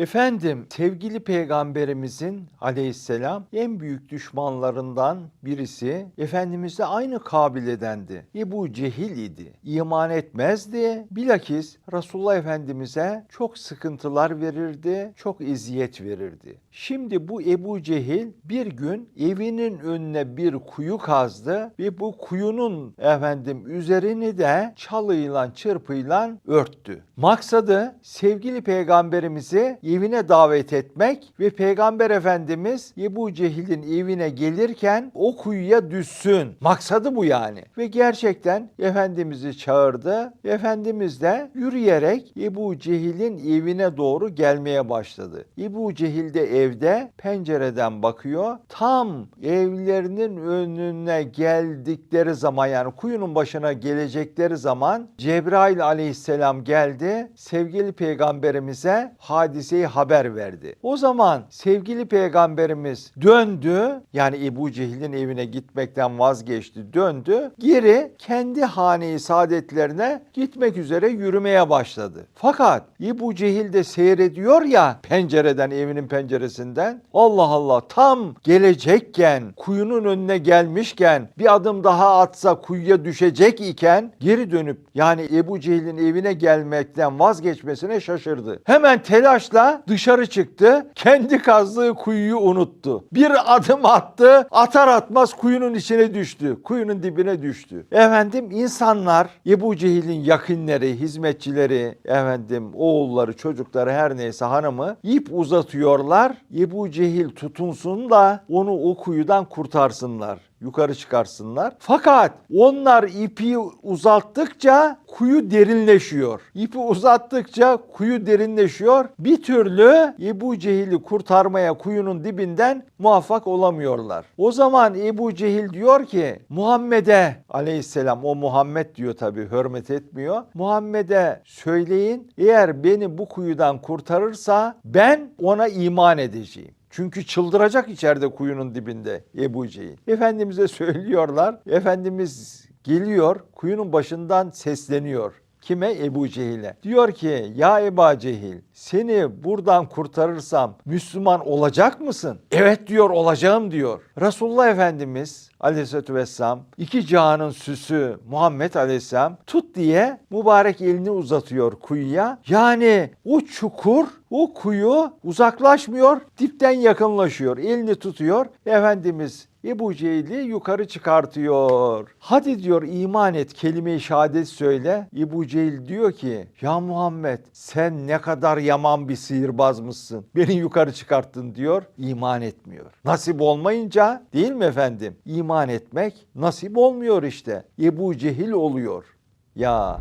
Efendim sevgili peygamberimizin aleyhisselam en büyük düşmanlarından birisi Efendimizle aynı kabiledendi. Ebu Cehil idi. İman etmezdi. Bilakis Resulullah Efendimiz'e çok sıkıntılar verirdi, çok eziyet verirdi. Şimdi bu Ebu Cehil bir gün evinin önüne bir kuyu kazdı ve bu kuyunun efendim üzerini de çalıyla çırpıyla örttü. Maksadı sevgili peygamberimizi evine davet etmek ve peygamber efendimiz Ebu Cehil'in evine gelirken o kuyuya düşsün. Maksadı bu yani. Ve gerçekten efendimizi çağırdı. Efendimiz de yürüyerek Ebu Cehil'in evine doğru gelmeye başladı. Ebu Cehil de evde pencereden bakıyor. Tam evlerinin önüne geldikleri zaman yani kuyunun başına gelecekleri zaman Cebrail aleyhisselam geldi. Sevgili peygamberimize hadiseyi haber verdi. O zaman sevgili peygamberimiz döndü. Yani Ebu Cehil'in evine gitmekten vazgeçti. Döndü. Geri kendi hane-i saadetlerine gitmek üzere yürümeye başladı. Fakat Ebu Cehil de seyrediyor ya pencereden evinin penceresinden. Allah Allah tam gelecekken kuyunun önüne gelmişken bir adım daha atsa kuyuya düşecek iken geri dönüp yani Ebu Cehil'in evine gelmekten vazgeçmesine şaşırdı. Hemen telaşla dışarı çıktı. Kendi kazdığı kuyuyu unuttu. Bir adım attı. Atar atmaz kuyunun içine düştü. Kuyunun dibine düştü. Efendim insanlar Ebu Cehil'in yakınları, hizmetçileri, efendim oğulları, çocukları her neyse hanımı ip uzatıyorlar. Ebu Cehil tutunsun da onu o kuyudan kurtarsınlar yukarı çıkarsınlar. Fakat onlar ipi uzattıkça kuyu derinleşiyor. İpi uzattıkça kuyu derinleşiyor. Bir türlü Ebu Cehil'i kurtarmaya kuyunun dibinden muvaffak olamıyorlar. O zaman Ebu Cehil diyor ki Muhammed'e aleyhisselam o Muhammed diyor tabi hürmet etmiyor. Muhammed'e söyleyin eğer beni bu kuyudan kurtarırsa ben ona iman edeceğim. Çünkü çıldıracak içeride kuyunun dibinde Ebu Cehil. Efendimiz'e söylüyorlar. Efendimiz geliyor kuyunun başından sesleniyor. Kime? Ebu Cehil'e. Diyor ki ya Ebu Cehil seni buradan kurtarırsam Müslüman olacak mısın? Evet diyor olacağım diyor. Resulullah Efendimiz aleyhissalatü vesselam iki cihanın süsü Muhammed aleyhisselam tut diye mübarek elini uzatıyor kuyuya. Yani o çukur o kuyu uzaklaşmıyor dipten yakınlaşıyor. Elini tutuyor. Efendimiz Ebu Cehil'i yukarı çıkartıyor. Hadi diyor iman et kelime-i şehadet söyle. Ebu Cehil diyor ki ya Muhammed sen ne kadar yaman bir sihirbazmışsın. Beni yukarı çıkarttın diyor. İman etmiyor. Nasip olmayınca değil mi efendim? İman etmek nasip olmuyor işte. Ebu Cehil oluyor. Ya